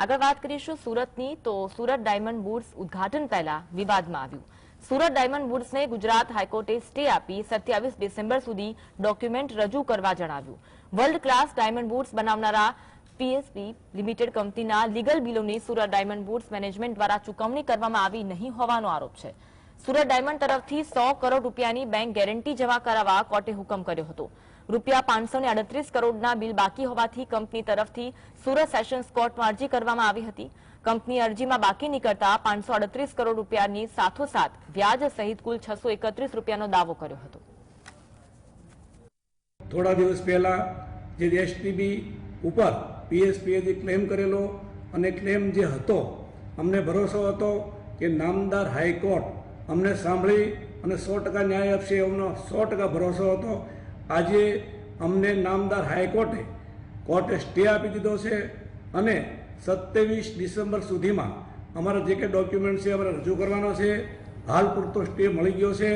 આગળ વાત કરીશું સુરતની, તો સુરત ડાયમંડ બુડ્સ ઉદઘાટન પહેલા વિવાદમાં આવ્યું. સુરત ડાયમંડ બુડ્સને ગુજરાત હાઈકોર્ટે સ્ટે આપી સત્યાવીસ ડિસેમ્બર સુધી ડોક્યુમેન્ટ રજૂ કરવા જણાવ્યું. વર્લ્ડ ક્લાસ ડાયમંડ બુડ્સ બનાવનારા પીએસપી લિમિટેડ કંપનીના લીગલ બિલોની સુરત ડાયમંડ બુડ્સ મેનેજમેન્ટ દ્વારા ચૂકવણી કરવામાં આવી નહીં હોવાનો આરોપ છે. સુરત ડાયમંડ તરફથી સો કરોડ રૂપિયાની બેંક ગેરંટી જમા કરાવવા કોર્ટે હુકમ કર્યો હતો. રૂપિયા પાંચસો કરોડના બિલ બાકી હોવાથી કંપની તરફથી સુરત સેશન્સ કોર્ટમાં અરજી કરવામાં આવી હતી. કંપની અરજીમાં બાકી નીકળતા પાંચસો કરોડ રૂપિયાની સાથોસાથ વ્યાજ સહિત કુલ છસો રૂપિયાનો દાવો કર્યો હતો. થોડા દિવસ પહેલા જે એસટીબી ઉપર પીએસપીએ ક્લેમ કરેલો અને ક્લેમ જે હતો, અમને ભરોસો હતો કે નામદાર હાઈકોર્ટ અમને સાંભળી અને સો ટકા ન્યાય આપશે એમનો સો ટકા ભરોસો હતો. આજે અમને નામદાર હાઈકોર્ટે કોર્ટે સ્ટે આપી દીધો છે અને સત્યાવીસ ડિસેમ્બર સુધીમાં અમારા જે કંઈ ડોક્યુમેન્ટ છે, અમારે રજૂ કરવાનો છે, હાલ પૂરતો સ્ટે મળી ગયો છે.